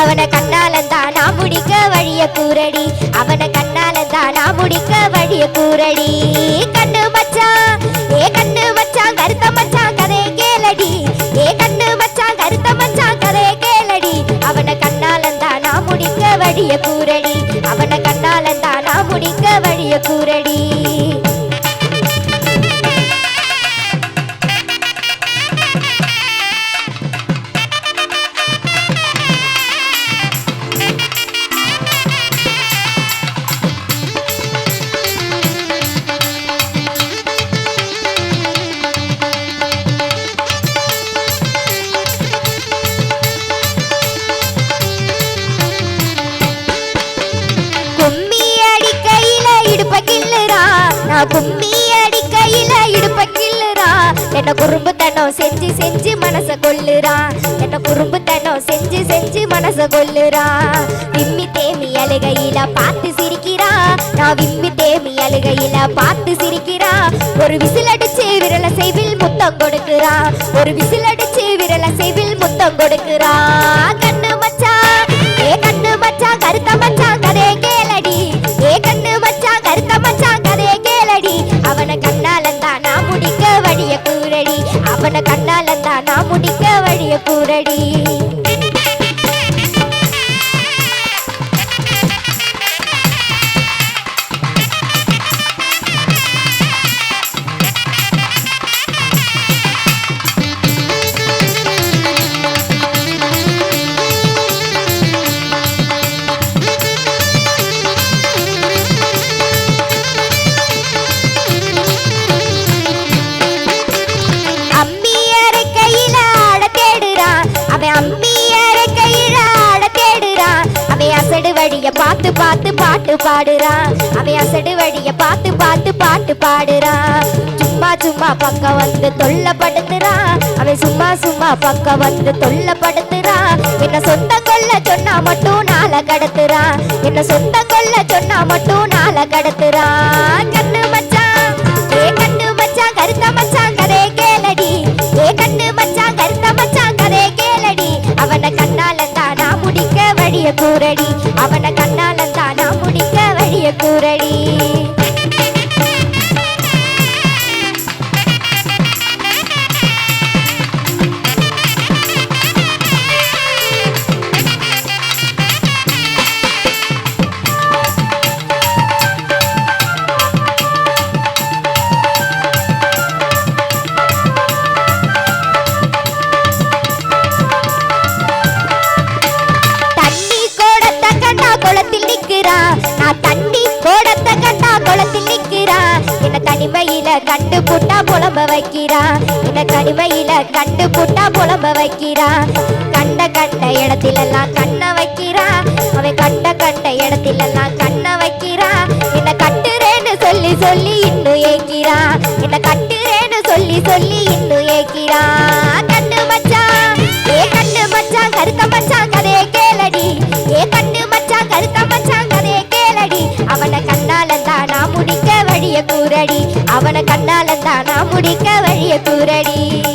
அவனை தான் நான் முடிக்க வழிய கூரடி அவனை கண்ணால நான் முடிக்க வழிய கூரடி கண்ணு மச்சான் ஏ கண்ணு மச்சான் கருத்த மச்சான் கதைய கேளடி. ஏ கண்ணு மச்சான் கருத்த மச்சான் கதைய கேளடி. அவனை கண்ணால நான் முடிக்க வழிய கூரடி அவனை கண்ணால நான் முடிக்க வழிய கூரடி கும்மி அடிக்கையில இடுப்ப என்ன குறும்புத்தனம் செஞ்சு செஞ்சு மனச கொல்லுறா. என்ன குறும்புத்தனம் செஞ்சு செஞ்சு மனச கொல்லுறா. விம்மி தேமி அழுகையில பார்த்து சிரிக்கிறா. நான் விம்மி தேமி அழுகையில பார்த்து சிரிக்கிறா. ஒரு விசில் அடிச்சு விரல செய்வில் முத்தம் கொடுக்கிறா. ஒரு விசில் அடிச்சு விரல செய்வில் முத்தம் கொடுக்கிறா. கூறடி அவனை கண்ணால தான் நான் முடிக்க வழிய கூறடி பாட்டு பாடுறான் அவன் அசடு வழிய பார்த்து பார்த்து பாட்டு பாடுறான் சும்மா சும்மா பக்கம் வந்து தொல்லப்படுத்துறான் அவன் சும்மா சும்மா பக்கம் வந்து தொல்லப்படுத்துறான் என்ன சொந்த கொல்ல சொன்னா மட்டும் நாளை கடத்துறான் என்ன சொந்த கொல்ல சொன்னா மட்டும் நாளை கடத்துறான் கடுமையில கண்டு புட்டா புலம்ப வைக்கிறான் இந்த கடுமையில கண்டு புட்டா புலம்ப வைக்கிறான் கண்ட கண்ட இடத்திலெல்லாம் கண்ண வைக்கிறான் அவன் கண்ட கண்ட இடத்திலெல்லாம் கண்ண வைக்கிறான் என்ன கட்டுறேன்னு சொல்லி சொல்லி இன்னும் ஏக்கிறான் என்ன கட்டுறேன்னு சொல்லி சொல்லி இன்னும் ஏக்கிறான் தானா முடிக்க வழிய கூரடி.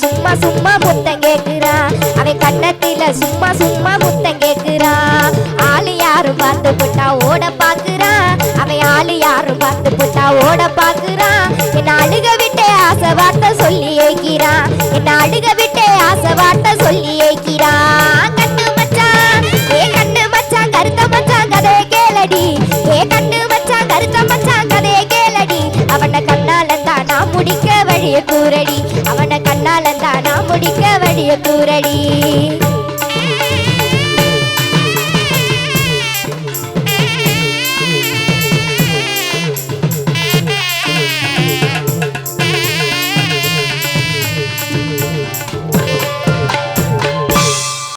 சும்மா சும்மா முத்தம் கேக்குறா. அவன் கண்ணத்தில சும்மா சும்மா முத்தம் கேக்குறா. ஆளு யாரும் பார்த்து போட்டா ஓட பாக்குறா அவன் ஆளு யாரும் பார்த்து போட்டா ஓட பாக்குறா என்ன அழுக விட்டே ஆசை வார்த்தை சொல்லி ஏக்கிறா. என்ன அழுக விட்டே ஆசை வார்த்தை சொல்லி முடிக்க வழிய கூரடி அவனை கண்ணால தானா முடிக்க வழிய கூரடி